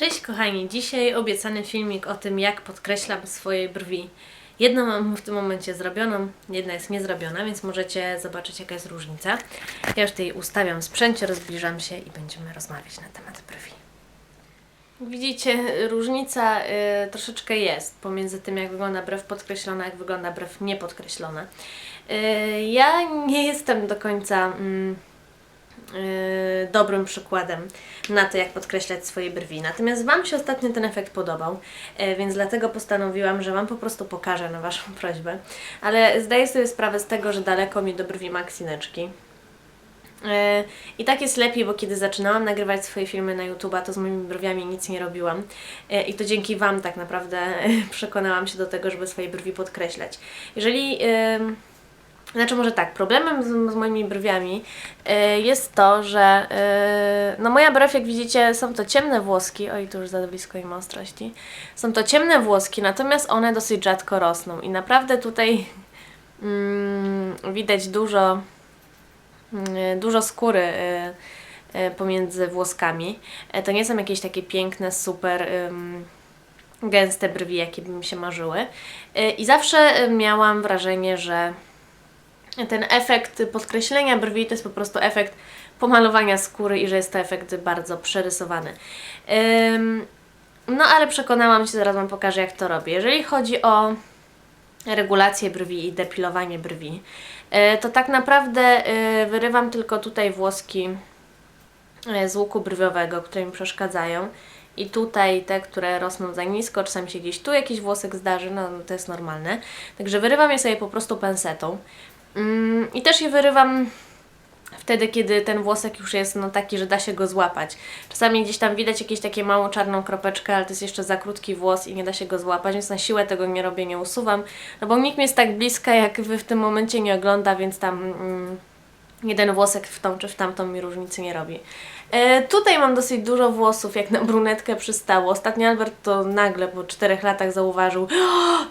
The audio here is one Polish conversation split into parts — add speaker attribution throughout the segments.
Speaker 1: Cześć kochani, dzisiaj obiecany filmik o tym jak podkreślam swoje brwi. Jedną mam w tym momencie zrobioną, jedna jest niezrobiona, więc możecie zobaczyć jaka jest różnica. Ja już tutaj ustawiam sprzęcie, rozbliżam się i będziemy rozmawiać na temat brwi. Widzicie, różnica y, troszeczkę jest pomiędzy tym, jak wygląda brew podkreślona, jak wygląda brew niepodkreślona. Y, ja nie jestem do końca mm, dobrym przykładem na to, jak podkreślać swoje brwi. Natomiast Wam się ostatnio ten efekt podobał, y, więc dlatego postanowiłam, że Wam po prostu pokażę na Waszą prośbę. Ale zdaję sobie sprawę z tego, że daleko mi do brwi maksineczki. E, I tak jest lepiej, bo kiedy zaczynałam nagrywać swoje filmy na YouTube, to z moimi brwiami nic nie robiłam. I to dzięki Wam tak naprawdę przekonałam się do tego, żeby swoje brwi podkreślać. Jeżeli. Znaczy, może tak, problemem z, z moimi brwiami e, jest to, że e, no moja brew, jak widzicie, są to ciemne włoski, oj, tu już za blisko im ostrości, są to ciemne włoski, natomiast one dosyć rzadko rosną i naprawdę tutaj mm, widać dużo Mm, dużo skóry y, y, pomiędzy włoskami. E, To nie są jakieś takie piękne, super gęste brwi, jakie by mi się marzyły. Y, I zawsze y, miałam wrażenie, że ten efekt podkreślenia brwi to jest po prostu efekt pomalowania skóry i że jest to efekt bardzo przerysowany. Ym, No ale przekonałam się, zaraz Wam pokażę jak to robię. Jeżeli chodzi o regulację brwi i depilowanie brwi, e, to tak naprawdę e, wyrywam tylko tutaj włoski e, z łuku brwiowego, które mi przeszkadzają. I tutaj te, które rosną za nisko, czasami się gdzieś tu jakiś włosek zdarzy, no to jest normalne. Także wyrywam je sobie po prostu pensetą. Mm, I też je wyrywam wtedy, kiedy ten włosek już jest no, taki, że da się go złapać. Czasami gdzieś tam widać jakieś takie małą czarną kropeczkę, ale to jest jeszcze za krótki włos i nie da się go złapać, więc na siłę tego nie robię, nie usuwam. No bo nikt mnie jest tak bliska, jak Wy w tym momencie nie ogląda, więc tam mm, jeden włosek w tą czy w tamtą mi różnicy nie robi. E, tutaj mam dosyć dużo włosów, jak na brunetkę przystało. Ostatnio Albert to nagle po czterech latach zauważył,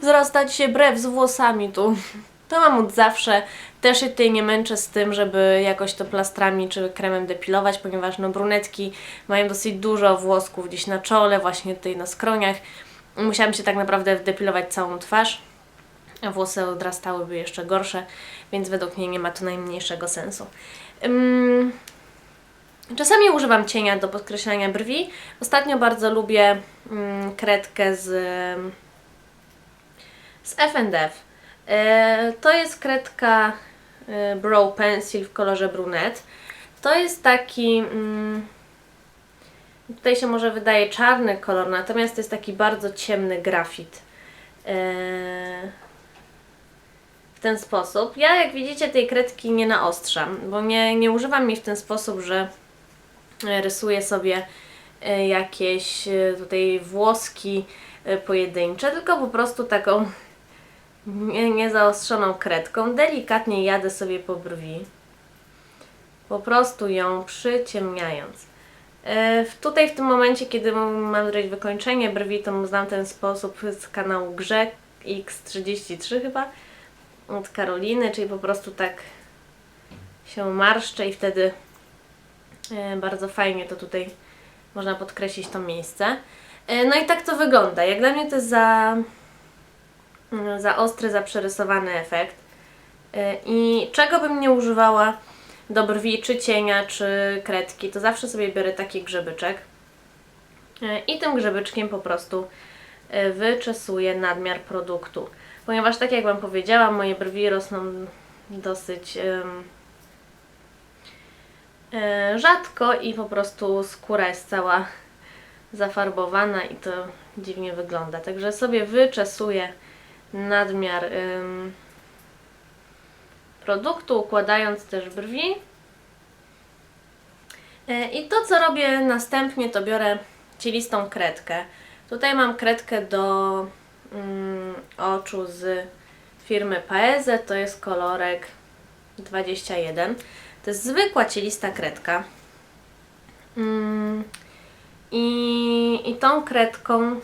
Speaker 1: wzrasta ci się brew z włosami tu. To mam od zawsze. Też się tutaj nie męczę z tym, żeby jakoś to plastrami czy kremem depilować, ponieważ no brunetki mają dosyć dużo włosków gdzieś na czole, właśnie tutaj na skroniach. Musiałam się tak naprawdę depilować całą twarz, a włosy odrastałyby jeszcze gorsze, więc według mnie nie ma to najmniejszego sensu. Ym, Czasami używam cienia do podkreślania brwi. Ostatnio bardzo lubię mm, kredkę z, z F&F. E, To jest kredka e, Brow Pencil w kolorze brunet. To jest taki. Mm, tutaj się może wydaje czarny kolor, natomiast to jest taki bardzo ciemny grafit. E, w ten sposób. Ja, jak widzicie, tej kredki nie naostrzam, bo nie, nie używam jej w ten sposób, że rysuję sobie jakieś tutaj włoski pojedyncze, tylko po prostu taką niezaostrzoną kredką. Delikatnie jadę sobie po brwi. Po prostu ją przyciemniając. E, Tutaj w tym momencie, kiedy mam zrobić wykończenie brwi, to znam ten sposób z kanału Grze X33 chyba od Karoliny, czyli po prostu tak się marszczę i wtedy e, bardzo fajnie to tutaj można podkreślić to miejsce. E, No i tak to wygląda. Jak dla mnie to jest za za ostry, za przerysowany efekt. Y, I czego bym nie używała do brwi, czy cienia, czy kredki, to zawsze sobie biorę taki grzebyczek Y, i tym grzebyczkiem po prostu y, wyczesuję nadmiar produktu. Ponieważ tak jak Wam powiedziałam, moje brwi rosną dosyć rzadko i po prostu skóra jest cała zafarbowana i to dziwnie wygląda. Także sobie wyczesuję nadmiar ym, produktu, układając też brwi. E, I to, co robię następnie, to biorę cielistą kredkę. Tutaj mam kredkę do mm, oczu z firmy Paese, to jest kolorek 21. To jest zwykła cielista kredka. Mm, i, I tą kredką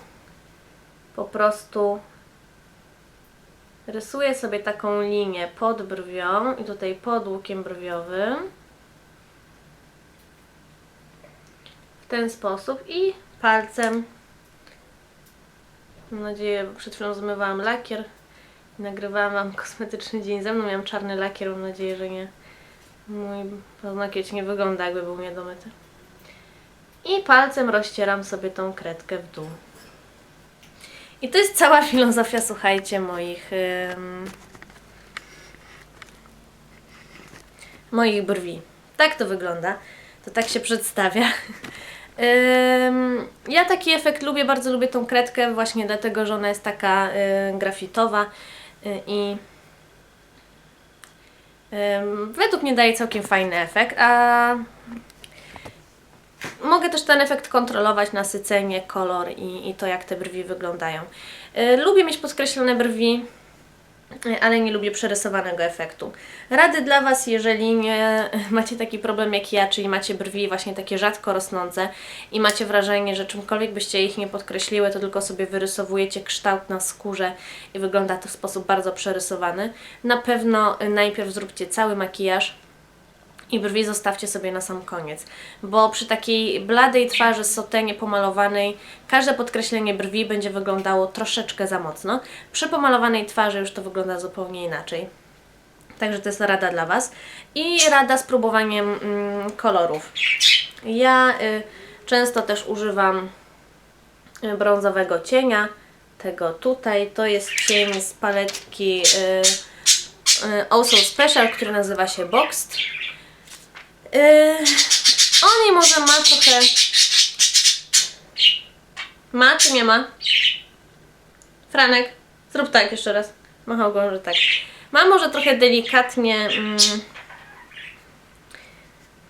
Speaker 1: po prostu rysuję sobie taką linię pod brwią i tutaj pod łukiem brwiowym w ten sposób i palcem. Mam nadzieję, przed chwilą zmywałam lakier i nagrywałam Wam kosmetyczny dzień ze mną. Miałam czarny lakier, mam nadzieję, że nie. Mój paznokieć nie wygląda jakby był niedomyty. I palcem rozcieram sobie tą kredkę w dół. I to jest cała filozofia, słuchajcie, moich moich brwi. Tak to wygląda. To tak się przedstawia. Ja taki efekt lubię, bardzo lubię tą kredkę właśnie dlatego, że ona jest taka grafitowa y, i według mnie daje całkiem fajny efekt, a mogę też ten efekt kontrolować, nasycenie, kolor i, i to jak te brwi wyglądają. Y, lubię mieć podkreślone brwi, y, ale nie lubię przerysowanego efektu. Rady dla Was, jeżeli nie macie taki problem jak ja, czyli macie brwi właśnie takie rzadko rosnące i macie wrażenie, że czymkolwiek byście ich nie podkreśliły, to tylko sobie wyrysowujecie kształt na skórze i wygląda to w sposób bardzo przerysowany. Na pewno y, najpierw zróbcie cały makijaż, i brwi zostawcie sobie na sam koniec, bo przy takiej bladej twarzy sotenie pomalowanej każde podkreślenie brwi będzie wyglądało troszeczkę za mocno. Przy pomalowanej twarzy już to wygląda zupełnie inaczej. Także to jest rada dla Was. I rada z próbowaniem mm, kolorów. Ja y, często też używam y, brązowego cienia, tego tutaj. To jest cień z paletki y, y, Also Special, który nazywa się Boxed. Yy, on może ma trochę. Ma czy nie ma? Franek, zrób tak jeszcze raz. Machał go, że tak. Ma może trochę delikatnie mm,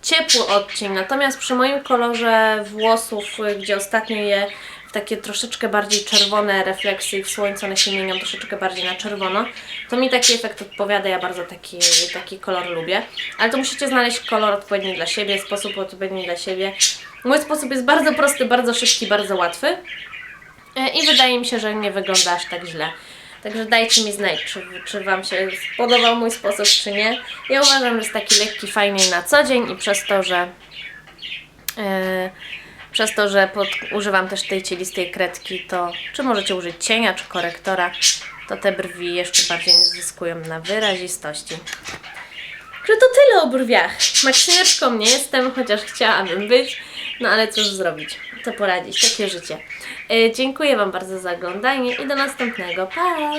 Speaker 1: ciepły odcień, natomiast przy moim kolorze włosów, gdzie ostatnio je takie troszeczkę bardziej czerwone refleksy i w słońcu one się mienią troszeczkę bardziej na czerwono, to mi taki efekt odpowiada, ja bardzo taki, taki kolor lubię. Ale to musicie znaleźć kolor odpowiedni dla siebie, sposób odpowiedni dla siebie. Mój sposób jest bardzo prosty, bardzo szybki, bardzo łatwy E, i wydaje mi się, że nie wygląda aż tak źle. Także dajcie mi znać, czy, czy Wam się spodobał mój sposób, czy nie. Ja uważam, że jest taki lekki, fajny na co dzień i przez to, że e, przez to, że pod, używam też tej cielistej kredki, to czy możecie użyć cienia, czy korektora, to te brwi jeszcze bardziej zyskują na wyrazistości. Że to tyle o brwiach. Maksymeczką nie jestem, chociaż chciałabym być, no ale cóż zrobić, co poradzić, takie życie. E, dziękuję Wam bardzo za oglądanie i do następnego. Pa!